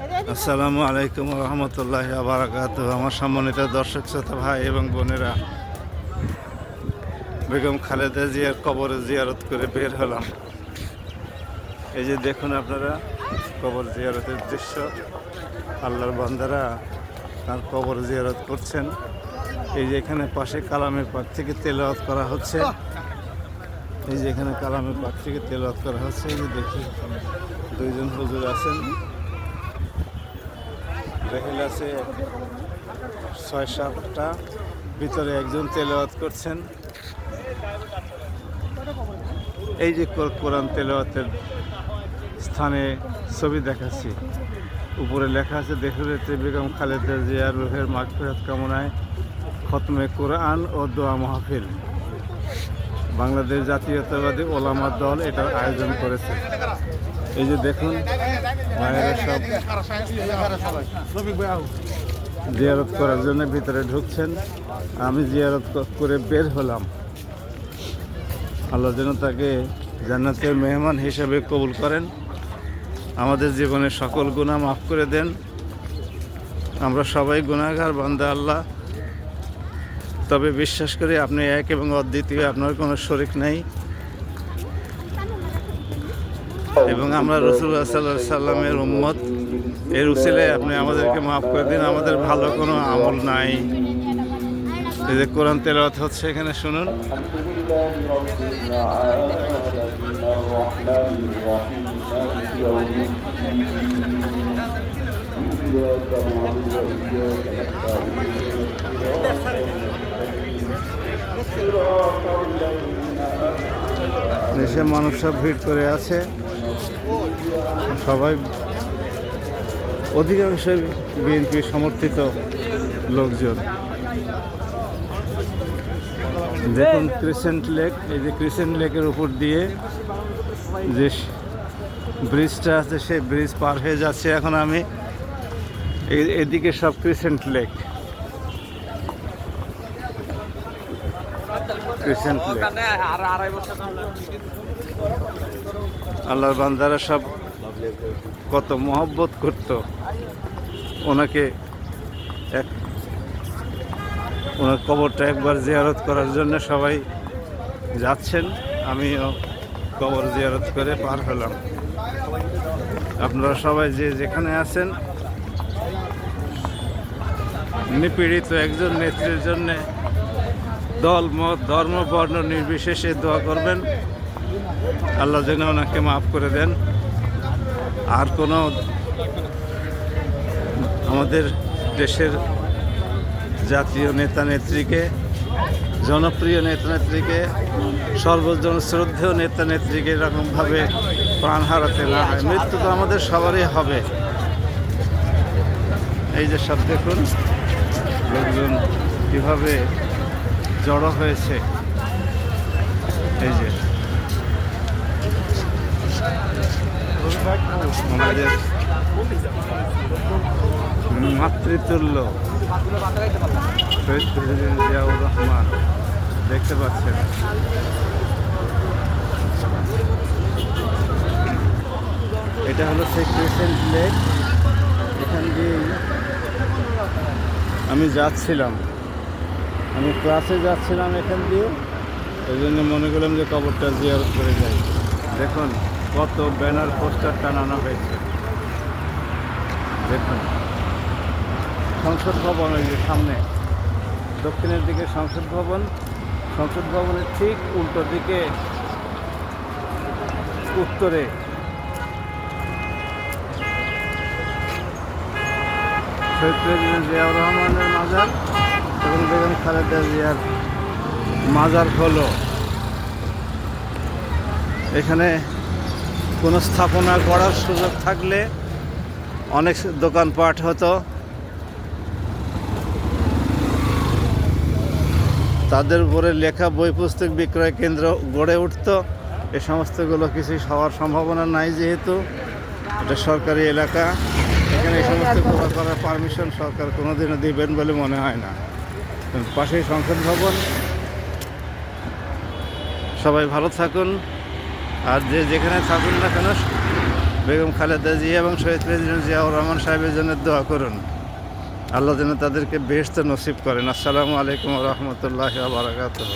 আসসালামু আলাইকুম রহমতুল্লাহ আবরাকাত আমার সম্মানিত দর্শক, শ্রোতা, ভাই এবং বোনেরা, বেগম খালেদা জিয়ার কবরে জিয়ারত করে বের হলাম। এই যে দেখুন আপনারা, কবর জিয়ারতের দৃশ্য। আল্লাহর বান্দারা তার কবর জিয়ারত করছেন। এই যে এখানে পাশে কালামের পাক থেকে তেলাওয়াত করা হচ্ছে। এই যে এখানে কালামের পাক থেকে তেলাওয়াত করা হচ্ছে। এই যে দেখি দুইজন হুজুর আছেন। রেহেল আছে ছয় সাতটা ভিতরে একজন তেলাওয়াত করছেন। এই যে কোর- কোরআন তেলাওয়াতের স্থানে ছবি দেখাচ্ছি। উপরে লেখা আছে দেহুরেতে বেগম খালেদা জিয়ার রুহের মাগফিরাত কামনায় খতমে কোরআন ও দোয়া মাহফিল। বাংলাদেশ জাতীয়তাবাদী ওলামা দল এটার আয়োজন করেছে। এই যে দেখুন জিয়ারত করার জন্য ভিতরে ঢুকছেন। আমি জিয়ারত করে বের হলাম। আল্লাহ যেন তাকে জান্নাতের মেহমান হিসেবে কবুল করেন। আমাদের জীবনে সকল গুণা মাফ করে দেন। আমরা সবাই গুণাগার বান্দা আল্লাহ। তবে বিশ্বাস করি আপনি এক এবং অদ্বিতীয়, আপনার কোনো শরিক নেই। এবং আমরা রসুল্লাহ সাল্লাহ সাল্লামের উম্মত। এর উচিলে আপনি আমাদেরকে মাফ করে দিন, আমাদের ভালো কোনো আমল নাই। এই যে কোরআন তেলাওয়াত হচ্ছে এখানে, শুনুন। দেশে মানুষ সব ভিড় করে আছে। সবাই অধিকাংশ বিএনপি সমর্থিত লোকজন। দেখুন ক্রিসেন্ট লেক এই যে ক্রিসেন্ট লেকের উপর দিয়ে যে ব্রিজটা আছে, সেই ব্রিজ পার হয়ে যাচ্ছে এখন আমি। এদিকে সব ক্রিসেন্ট লেক ক্রিসেন্ট লেক আল্লাহর বান্দারা সব কত মহব্বত করত। ওনাকে এক ওনার কবরটা একবার জিয়ারত করার জন্য সবাই যাচ্ছেন। আমিও কবর জিয়ারত করে পার হলাম। আপনারা সবাই যে যেখানে আছেন, নিপীড়িত একজন নেত্রীর জন্যে দল, মত, ধর্ম, বর্ণ নির্বিশেষে দোয়া করবেন। আল্লাহ যেন ওনাকে মাফ করে দেন। আর কোনো আমাদের দেশের জাতীয় নেতা নেত্রীকে, জনপ্রিয় নেতা নেত্রীকে, সর্বজন শ্রদ্ধেয় নেতা নেত্রীকে এরকমভাবে প্রাণ হারাতে না হয়। মৃত্যু তো আমাদের সবারই হবে। এই যে সব দেখুন, লোকজন কীভাবে জড়ো হয়েছে। এই যে আমাদের শহীদ রহমান। দেখতে পাচ্ছেন। এটা হলো সেই ক্রিসেন্ট লেক এখান দিয়েই আমি যাচ্ছিলাম। আমি ক্লাসে যাচ্ছিলাম এখান দিয়ে। ওই জন্য মনে করলাম যে কবরটা জিয়ারত করে যাই। দেখুন। কত ব্যানার, পোস্টার টানানো হয়েছে? দেখুন। সংসদ ভবন ওই যে সামনে। দক্ষিণের দিকে সংসদ ভবন। সংসদ ভবনের ঠিক উল্টো দিকে, উত্তরে। শহীদ প্রেসিডেন্ট জিয়াউর রহমানের মাজার এবং বেগম খালেদা জিয়ার মাজার হলো। এখানে কোনো স্থাপনা করার সুযোগ থাকলে অনেক দোকানপাট হতো। তাদের উপরে লেখা বই পুস্তক বিক্রয় কেন্দ্র গড়ে উঠত। এ সমস্তগুলো কিছুই হওয়ার সম্ভাবনা নাই যেহেতু এটা সরকারি এলাকা। এখানে এই সমস্ত করা করার পারমিশন সরকার কোনোদিনও দিবেন বলে মনে হয় না। পাশেই সংসদ ভবন। সবাই ভালো থাকুন। আর যে যেখানে থাকুন না কেন, বেগম খালেদা জিয়া এবং শহীদ প্রেসিডেন্ট জিয়াউর রহমান সাহেবের জন্য দোয়া করুন। আল্লাহ যেন তাদেরকে বেহস্ত নসিব করেন। আসসালামু আলাইকুম রহমতুল্লাহ বারাকাতুহ।